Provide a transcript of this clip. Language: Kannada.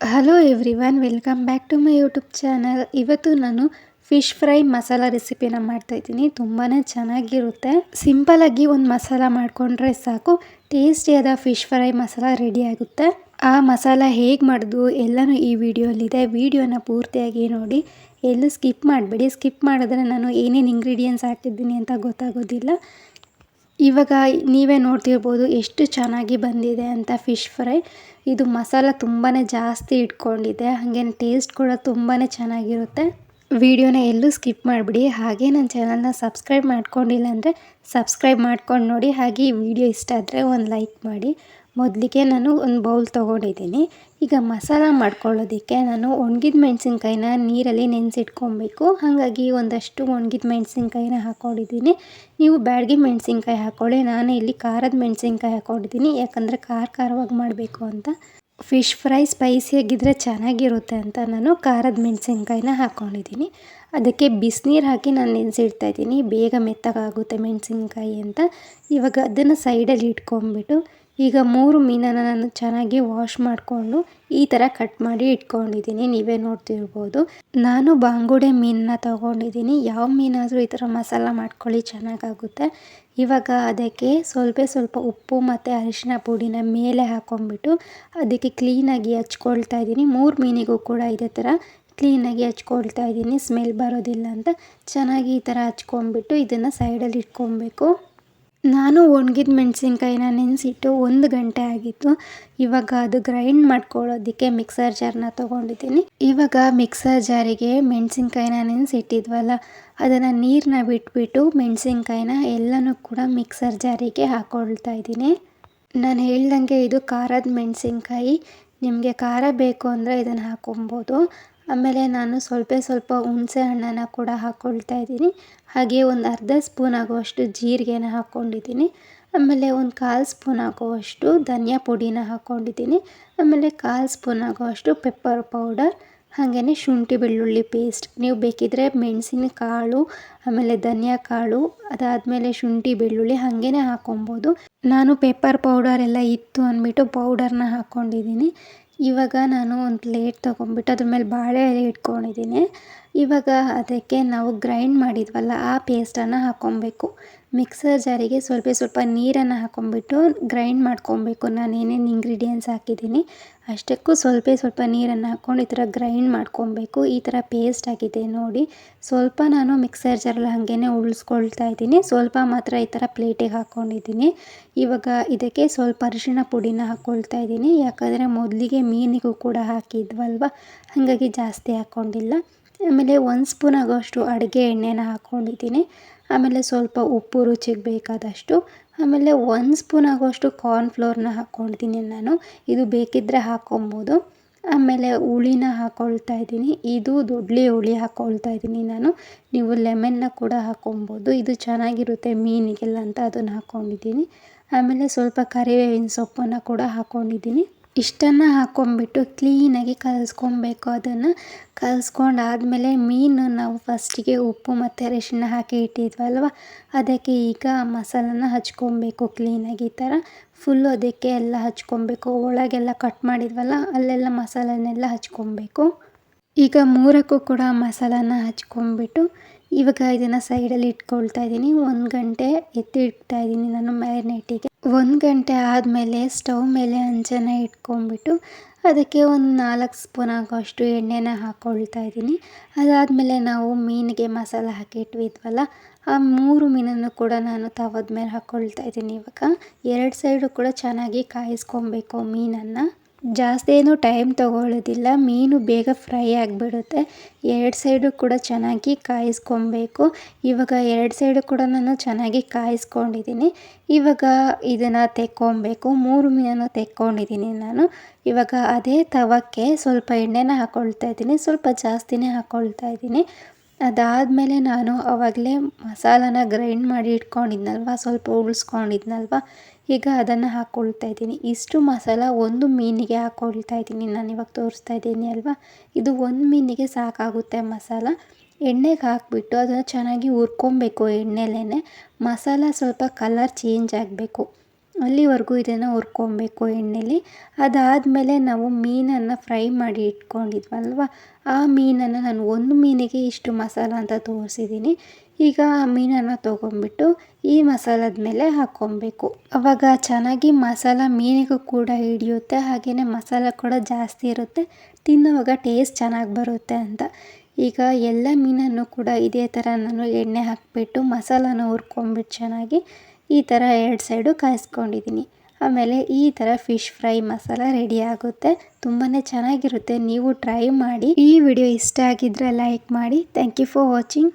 Hello everyone welcome back to my YouTube channel ಇವತ್ತು ನಾನು ಫಿಶ್ ಫ್ರೈ ಮಸಾಲ ರೆಸಿಪಿನ ಮಾಡ್ತಾಯಿದ್ದೀನಿ ತುಂಬಾ ಚೆನ್ನಾಗಿರುತ್ತೆ. ಸಿಂಪಲಾಗಿ ಒಂದು ಮಸಾಲ ಮಾಡಿಕೊಂಡ್ರೆ ಸಾಕು. ಟೇಸ್ಟಿಯಾದ ಫಿಶ್ ಫ್ರೈ ಮಸಾಲ ರೆಡಿ ಆಗುತ್ತೆ. ಆ ಮಸಾಲ ಹೇಗೆ ಮಾಡೋದು ಎಲ್ಲನೂ ಈ ವಿಡಿಯೋಲಿದೆ. ವಿಡಿಯೋನ ಪೂರ್ತಿಯಾಗಿ ನೋಡಿ. ಎಲ್ಲೂ ಸ್ಕಿಪ್ ಮಾಡಬೇಡಿ. ಸ್ಕಿಪ್ ಮಾಡಿದ್ರೆ ನಾನು ಏನೇನು ಇಂಗ್ರೀಡಿಯೆಂಟ್ಸ್ ಹಾಕಿದ್ದೀನಿ ಅಂತ ಗೊತ್ತಾಗೋದಿಲ್ಲ. ಇವಾಗ ನೀವೇ ನೋಡ್ತಿರ್ಬೋದು ಎಷ್ಟು ಚೆನ್ನಾಗಿ ಬಂದಿದೆ ಅಂತ ಫಿಶ್ ಫ್ರೈ ಇದು ಮಸಾಲ ತುಂಬಾ ಜಾಸ್ತಿ ಇಟ್ಕೊಂಡಿದೆ. ಹಾಗೆ ಟೇಸ್ಟ್ ಕೂಡ ತುಂಬಾ ಚೆನ್ನಾಗಿರುತ್ತೆ. ವಿಡಿಯೋನ ಎಲ್ಲೂ ಸ್ಕಿಪ್ ಮಾಡಿಬಿಡಿ. ಹಾಗೆ ನನ್ನ ಚಾನಲ್ನ ಸಬ್ಸ್ಕ್ರೈಬ್ ಮಾಡ್ಕೊಂಡಿಲ್ಲ ಅಂದರೆ ಸಬ್ಸ್ಕ್ರೈಬ್ ಮಾಡ್ಕೊಂಡು ನೋಡಿ. ಹಾಗೆ ಈ ವಿಡಿಯೋ ಇಷ್ಟ ಆದರೆ ಒಂದು ಲೈಕ್ ಮಾಡಿ. ಮೊದಲಿಗೆ ನಾನು ಒಂದು ಬೌಲ್ ತೊಗೊಂಡಿದ್ದೀನಿ. ಈಗ ಮಸಾಲ ಮಾಡ್ಕೊಳ್ಳೋದಕ್ಕೆ ನಾನು ಒಣಗಿದ ಮೆಣಸಿನ್ಕಾಯಿನ ನೀರಲ್ಲಿ ನೆನೆಸಿಟ್ಕೊಬೇಕು. ಹಾಗಾಗಿ ಒಂದಷ್ಟು ಒಣಗಿದ ಮೆಣಸಿನ್ಕಾಯಿನ ಹಾಕ್ಕೊಂಡಿದ್ದೀನಿ. ನೀವು ಬ್ಯಾಡಗಿ ಮೆಣಸಿನ್ಕಾಯಿ ಹಾಕ್ಕೊಳ್ಳಿ. ನಾನು ಇಲ್ಲಿ ಖಾರದ ಮೆಣಸಿನ್ಕಾಯಿ ಹಾಕ್ಕೊಂಡಿದ್ದೀನಿ. ಯಾಕಂದರೆ ಖಾರ ಖಾರವಾಗಿ ಮಾಡಬೇಕು ಅಂತ. ಫಿಶ್ ಫ್ರೈ ಸ್ಪೈಸಿಯಾಗಿದ್ದರೆ ಚೆನ್ನಾಗಿರುತ್ತೆ ಅಂತ ನಾನು ಖಾರದ ಮೆಣಸಿನ್ಕಾಯಿನ ಹಾಕ್ಕೊಂಡಿದ್ದೀನಿ. ಅದಕ್ಕೆ ಬಿಸಿನೀರು ಹಾಕಿ ನಾನು ನೆನೆಸಿಡ್ತಾ ಇದ್ದೀನಿ. ಬೇಗ ಮೆತ್ತಗಾಗುತ್ತೆ ಮೆಣಸಿನ್ಕಾಯಿ ಅಂತ. ಇವಾಗ ಅದನ್ನು ಸೈಡಲ್ಲಿ ಇಟ್ಕೊಂಡ್ಬಿಟ್ಟು ಈಗ ಮೂರು ಮೀನನ್ನು ನಾನು ಚೆನ್ನಾಗಿ ವಾಶ್ ಮಾಡಿಕೊಂಡು ಈ ಥರ ಕಟ್ ಮಾಡಿ ಇಟ್ಕೊಂಡಿದ್ದೀನಿ. ನೀವೇ ನೋಡ್ತಿರ್ಬೋದು. ನಾನು ಬಾಂಗುಡೆ ಮೀನನ್ನ ತೊಗೊಂಡಿದ್ದೀನಿ. ಯಾವ ಮೀನಾದರೂ ಈ ಥರ ಮಸಾಲ ಮಾಡ್ಕೊಳ್ಳಿ, ಚೆನ್ನಾಗಾಗುತ್ತೆ. ಇವಾಗ ಅದಕ್ಕೆ ಸ್ವಲ್ಪ ಸ್ವಲ್ಪ ಉಪ್ಪು ಮತ್ತು ಅರಿಶಿನ ಪುಡಿನ ಮೇಲೆ ಹಾಕೊಂಡ್ಬಿಟ್ಟು ಅದಕ್ಕೆ ಕ್ಲೀನಾಗಿ ಹಚ್ಕೊಳ್ತಾ ಇದ್ದೀನಿ. ಮೂರು ಮೀನಿಗೂ ಕೂಡ ಇದೇ ಥರ ಕ್ಲೀನಾಗಿ ಹಚ್ಕೊಳ್ತಾ ಇದ್ದೀನಿ. ಸ್ಮೆಲ್ ಬರೋದಿಲ್ಲ ಅಂತ ಚೆನ್ನಾಗಿ ಈ ಥರ ಹಚ್ಕೊಂಡ್ಬಿಟ್ಟು ಇದನ್ನು ಸೈಡಲ್ಲಿ ಇಟ್ಕೊಬೇಕು. ನಾನು ಒಣಗಿದ ಮೆಣಸಿನ್ಕಾಯಿನ ನೆನೆಸಿಟ್ಟು ಒಂದು ಗಂಟೆ ಆಗಿತ್ತು. ಇವಾಗ ಅದು ಗ್ರೈಂಡ್ ಮಾಡ್ಕೊಳ್ಳೋದಕ್ಕೆ ಮಿಕ್ಸರ್ ಜಾರ್ನ ತೊಗೊಂಡಿದ್ದೀನಿ. ಇವಾಗ ಮಿಕ್ಸರ್ ಜಾರಿಗೆ ಮೆಣಸಿನ್ಕಾಯಿನ ನೆನೆಸಿಟ್ಟಿದ್ವಲ್ಲ, ಅದನ್ನು ನೀರನ್ನ ಬಿಟ್ಬಿಟ್ಟು ಮೆಣಸಿನ್ಕಾಯಿನ ಎಲ್ಲನೂ ಕೂಡ ಮಿಕ್ಸರ್ ಜಾರಿಗೆ ಹಾಕ್ಕೊಳ್ತಾ ಇದ್ದೀನಿ. ನಾನು ಹೇಳ್ದಂಗೆ ಇದು ಖಾರದ ಮೆಣಸಿನ್ಕಾಯಿ. ನಿಮಗೆ ಖಾರ ಬೇಕು ಅಂದರೆ ಇದನ್ನು ಹಾಕೊಬೋದು. ಆಮೇಲೆ ನಾನು ಸ್ವಲ್ಪ ಸ್ವಲ್ಪ ಹುಣಸೆ ಹಣ್ಣನ್ನು ಕೂಡ ಹಾಕ್ಕೊಳ್ತಾ ಇದ್ದೀನಿ. ಹಾಗೆ ಒಂದು ಅರ್ಧ ಸ್ಪೂನ್ ಆಗುವಷ್ಟು ಜೀರಿಗೆನ ಹಾಕ್ಕೊಂಡಿದ್ದೀನಿ ಆಮೇಲೆ ಒಂದು ಕಾಲು ಸ್ಪೂನ್ ಆಗುವಷ್ಟು ಧನಿಯಾ ಪುಡಿನ ಹಾಕ್ಕೊಂಡಿದ್ದೀನಿ ಆಮೇಲೆ ಕಾಲು ಸ್ಪೂನ್ ಆಗುವಷ್ಟು ಪೆಪ್ಪರ್ ಪೌಡರ್ ಹಾಗೆಯೇ ಶುಂಠಿ ಬೆಳ್ಳುಳ್ಳಿ ಪೇಸ್ಟ್ ನೀವು ಬೇಕಿದ್ದರೆ ಮೆಣಸಿನ ಕಾಳು ಆಮೇಲೆ ಧನಿಯಾ ಕಾಳು, ಅದಾದಮೇಲೆ ಶುಂಠಿ ಬೆಳ್ಳುಳ್ಳಿ ಹಾಗೆಯೇ ಹಾಕ್ಕೊಬೋದು ನಾನು ಪೆಪ್ಪರ್ ಪೌಡರ್ ಎಲ್ಲ ಇತ್ತು ಅಂದ್ಬಿಟ್ಟು ಪೌಡರ್ನ ಹಾಕ್ಕೊಂಡಿದ್ದೀನಿ ಇವಾಗ ನಾನು ಒಂದು ಪ್ಲೇಟ್ ತೊಗೊಂಡ್ಬಿಟ್ಟು ಅದ್ರ ಮೇಲೆ ಬಾಳೆ ಎಲೆ ಇಟ್ಕೊಂಡಿದ್ದೀನಿ. ಇವಾಗ ಅದಕ್ಕೆ ನಾವು ಗ್ರೈಂಡ್ ಮಾಡಿದ್ವಲ್ಲ, ಆ ಪೇಸ್ಟನ್ನು ಹಾಕ್ಕೊಬೇಕು ಮಿಕ್ಸರ್ ಜಾರಿಗೆ ಸ್ವಲ್ಪ ಸ್ವಲ್ಪ ನೀರನ್ನು ಹಾಕ್ಕೊಂಬಿಟ್ಟು ಗ್ರೈಂಡ್ ಮಾಡ್ಕೊಬೇಕು. ನಾನು ಏನೇನು ಇಂಗ್ರೀಡಿಯೆಂಟ್ಸ್ ಹಾಕಿದ್ದೀನಿ, ಅಷ್ಟಕ್ಕೂ ಸ್ವಲ್ಪ ಸ್ವಲ್ಪ ನೀರನ್ನು ಹಾಕ್ಕೊಂಡು ಈ ಥರ ಗ್ರೈಂಡ್ ಮಾಡ್ಕೊಬೇಕು. ಈ ಥರ ಪೇಸ್ಟ್ ಆಗಿದೆ ನೋಡಿ. ಸ್ವಲ್ಪ ನಾನು ಮಿಕ್ಸರ್ ಜಾರಲ್ಲಿ ಹಾಗೇ ಉಳಿಸ್ಕೊಳ್ತಾ ಇದ್ದೀನಿ. ಸ್ವಲ್ಪ ಮಾತ್ರ ಈ ಥರ ಪ್ಲೇಟಿಗೆ ಹಾಕ್ಕೊಂಡಿದ್ದೀನಿ ಇವಾಗ ಇದಕ್ಕೆ ಸ್ವಲ್ಪ ಅರಿಶಿನ ಪುಡಿನ ಹಾಕ್ಕೊಳ್ತಾ ಇದ್ದೀನಿ. ಯಾಕಂದರೆ ಮೊದಲಿಗೆ ಮೀನಿಗೂ ಕೂಡ ಹಾಕಿದ್ವಲ್ವ? ಹಾಗಾಗಿ ಜಾಸ್ತಿ ಹಾಕ್ಕೊಂಡಿಲ್ಲ ಆಮೇಲೆ ಒಂದು ಸ್ಪೂನ್ ಆಗೋಷ್ಟು ಅಡುಗೆ ಎಣ್ಣೆನ ಹಾಕ್ಕೊಂಡಿದ್ದೀನಿ. ಆಮೇಲೆ ಸ್ವಲ್ಪ ಉಪ್ಪು ರುಚಿಗೆ ಬೇಕಾದಷ್ಟು. ಆಮೇಲೆ ಒಂದು ಸ್ಪೂನ್ ಆಗೋಷ್ಟು ಕಾರ್ನ್ಫ್ಲೋರ್ನ ಹಾಕ್ಕೊಂಡಿದ್ದೀನಿ ನಾನು. ಇದು ಬೇಕಿದ್ದರೆ ಹಾಕ್ಕೊಬೋದು. ಆಮೇಲೆ ಹುಳಿನ ಹಾಕ್ಕೊಳ್ತಾ ಇದ್ದೀನಿ. ಇದು ದೊಡ್ಡಲಿ ಹುಳಿ ಹಾಕ್ಕೊಳ್ತಾ ಇದ್ದೀನಿ ನಾನು. ನೀವು ಲೆಮನ್ನ ಕೂಡ ಹಾಕ್ಕೊಬೋದು. ಇದು ಚೆನ್ನಾಗಿರುತ್ತೆ ಮೀನಿಗೆಲ್ಲ ಅಂತ ಅದನ್ನು ಹಾಕ್ಕೊಂಡಿದ್ದೀನಿ. ಆಮೇಲೆ ಸ್ವಲ್ಪ ಕರಿಬೇವಿನ ಸೊಪ್ಪನ್ನು ಕೂಡ ಹಾಕ್ಕೊಂಡಿದ್ದೀನಿ. ಇಷ್ಟನ್ನು ಹಾಕ್ಕೊಂಬಿಟ್ಟು ಕ್ಲೀನಾಗಿ ಕಲಸ್ಕೊಳ್ಬೇಕು ಅದನ್ನು. ಕಲಿಸ್ಕೊಂಡಾದ್ಮೇಲೆ ಮೀನು ನಾವು ಫಸ್ಟಿಗೆ ಉಪ್ಪು ಮತ್ತು ಅರಿಶಿಣ ಹಾಕಿ ಇಟ್ಟಿದ್ವಲ್ವ? ಅದಕ್ಕೆ ಈಗ ಮಸಾಲನ ಹಚ್ಕೊಬೇಕು ಕ್ಲೀನಾಗಿ. ಈ ಥರ ಫುಲ್ಲು ಅದಕ್ಕೆ ಎಲ್ಲ ಹಚ್ಕೊಬೇಕು. ಒಳಗೆಲ್ಲ ಕಟ್ ಮಾಡಿದ್ವಲ್ಲ, ಅಲ್ಲೆಲ್ಲ ಮಸಾಲನೆಲ್ಲ ಹಚ್ಕೊಬೇಕು. ಈಗ ಮೂರಕ್ಕೂ ಕೂಡ ಮಸಾಲಾನ ಹಚ್ಕೊಂಬಿಟ್ಟು ಇವಾಗ ಇದನ್ನು ಸೈಡಲ್ಲಿ ಇಟ್ಕೊಳ್ತಾ ಇದ್ದೀನಿ ಒಂದು ಗಂಟೆ ಎತ್ತಿ ಇಡ್ತಾ ಇದ್ದೀನಿ ನಾನು ಮ್ಯಾರಿನೇಟಿಗೆ ಒಂದು ಗಂಟೆ ಆದಮೇಲೆ ಸ್ಟವ್ ಮೇಲೆ ಅಂಚನ ಇಟ್ಕೊಂಡ್ಬಿಟ್ಟು ಅದಕ್ಕೆ ಒಂದು ನಾಲ್ಕು ಸ್ಪೂನ್ ಆಗೋಷ್ಟು ಎಣ್ಣೆನ ಹಾಕ್ಕೊಳ್ತಾ ಇದ್ದೀನಿ ಅದಾದಮೇಲೆ ನಾವು ಮೀನಿಗೆ ಮಸಾಲ ಹಾಕಿಟ್ವಿದ್ವಲ್ಲ, ಆ ಮೂರು ಮೀನನ್ನು ಕೂಡ ನಾನು ತವದ ಮೇಲೆ ಹಾಕ್ಕೊಳ್ತಾ ಇದ್ದೀನಿ ಇವಾಗ. ಎರಡು ಸೈಡು ಕೂಡ ಚೆನ್ನಾಗಿ ಕಾಯಿಸ್ಕೊಬೇಕು ಮೀನನ್ನು. ಜಾಸ್ತಿ ಏನು ಟೈಮ್ ತಗೊಳ್ಳೋದಿಲ್ಲ, ಮೀನು ಬೇಗ ಫ್ರೈ ಆಗಿಬಿಡುತ್ತೆ. ಎರಡು ಸೈಡು ಕೂಡ ಚೆನ್ನಾಗಿ ಕಾಯಿಸ್ಕೊಬೇಕು. ಇವಾಗ ಎರಡು ಸೈಡು ಕೂಡ ನಾನು ಚೆನ್ನಾಗಿ ಕಾಯಿಸ್ಕೊಂಡಿದ್ದೀನಿ. ಇವಾಗ ಇದನ್ನು ತೆಕ್ಕೊಬೇಕು. ಮೂರು ಮೀನನ್ನು ತೆಕ್ಕೊಂಡಿದ್ದೀನಿ ನಾನು. ಇವಾಗ ಅದೇ ತವಕ್ಕೆ ಸ್ವಲ್ಪ ಎಣ್ಣೆನ ಹಾಕ್ಕೊಳ್ತಾ ಇದ್ದೀನಿ. ಸ್ವಲ್ಪ ಜಾಸ್ತಿನೇ ಹಾಕ್ಕೊಳ್ತಾ ಇದ್ದೀನಿ. ಅದಾದಮೇಲೆ ನಾನು ಆವಾಗಲೇ ಮಸಾಲಾನ ಗ್ರೈಂಡ್ ಮಾಡಿ ಇಟ್ಕೊಂಡಿದ್ನಲ್ವ? ಸ್ವಲ್ಪ ಉಳಿಸ್ಕೊಂಡಿದ್ನಲ್ವ? ಈಗ ಅದನ್ನು ಹಾಕ್ಕೊಳ್ತಾ ಇದ್ದೀನಿ. ಇಷ್ಟು ಮಸಾಲ ಒಂದು ಮೀನಿಗೆ ಹಾಕ್ಕೊಳ್ತಾ ಇದ್ದೀನಿ. ನಾನು ಇವಾಗ ತೋರಿಸ್ತಾ ಇದ್ದೀನಿ ಅಲ್ವಾ? ಇದು ಒಂದು ಮೀನಿಗೆ ಸಾಕಾಗುತ್ತೆ ಮಸಾಲ. ಎಣ್ಣೆಗೆ ಹಾಕಿಬಿಟ್ಟು ಅದನ್ನು ಚೆನ್ನಾಗಿ ಹುರ್ಕೊಬೇಕು ಎಣ್ಣೆಲೇ ಮಸಾಲ ಸ್ವಲ್ಪ ಕಲರ್ ಚೇಂಜ್ ಆಗಬೇಕು. ಅಲ್ಲಿವರೆಗೂ ಇದನ್ನು ಹುರ್ಕೊಬೇಕು ಎಣ್ಣೆಲಿ. ಅದಾದಮೇಲೆ ನಾವು ಮೀನನ್ನು ಫ್ರೈ ಮಾಡಿ ಇಟ್ಕೊಂಡಿದ್ವಲ್ವ? ಆ ಮೀನನ್ನು ನಾನು ಒಂದು ಮೀನಿಗೆ ಇಷ್ಟು ಮಸಾಲ ಅಂತ ತೋರಿಸಿದ್ದೀನಿ. ಈಗ ಆ ಮೀನನ್ನು ತೊಗೊಂಬಿಟ್ಟು ಈ ಮಸಾಲದ ಮೇಲೆ ಹಾಕ್ಕೊಬೇಕು. ಅವಾಗ ಚೆನ್ನಾಗಿ ಮಸಾಲ ಮೀನಿಗೂ ಕೂಡ ಹಿಡಿಯುತ್ತೆ ಹಾಗೆಯೇ ಮಸಾಲ ಕೂಡ ಜಾಸ್ತಿ ಇರುತ್ತೆ. ತಿನ್ನುವಾಗ ಟೇಸ್ಟ್ ಚೆನ್ನಾಗಿ ಬರುತ್ತೆ ಅಂತ. ಈಗ ಎಲ್ಲ ಮೀನನ್ನು ಕೂಡ ಇದೇ ಥರ ನಾನು ಎಣ್ಣೆ ಹಾಕಿಬಿಟ್ಟು ಮಸಾಲಾನ ಹುರ್ಕೊಂಬಿಟ್ಟು ಚೆನ್ನಾಗಿ ಈ ಥರ ಎರಡು ಸೈಡು ಕಾಯಿಸ್ಕೊಂಡಿದ್ದೀನಿ. ಆಮೇಲೆ ಈ ಥರ ಫಿಶ್ ಫ್ರೈ ಮಸಾಲ ರೆಡಿ ಆಗುತ್ತೆ. ತುಂಬಾ ಚೆನ್ನಾಗಿರುತ್ತೆ. ನೀವು ಟ್ರೈ ಮಾಡಿ. ಈ ವಿಡಿಯೋ ಇಷ್ಟ ಆಗಿದ್ದರೆ ಲೈಕ್ ಮಾಡಿ. Thank you for watching.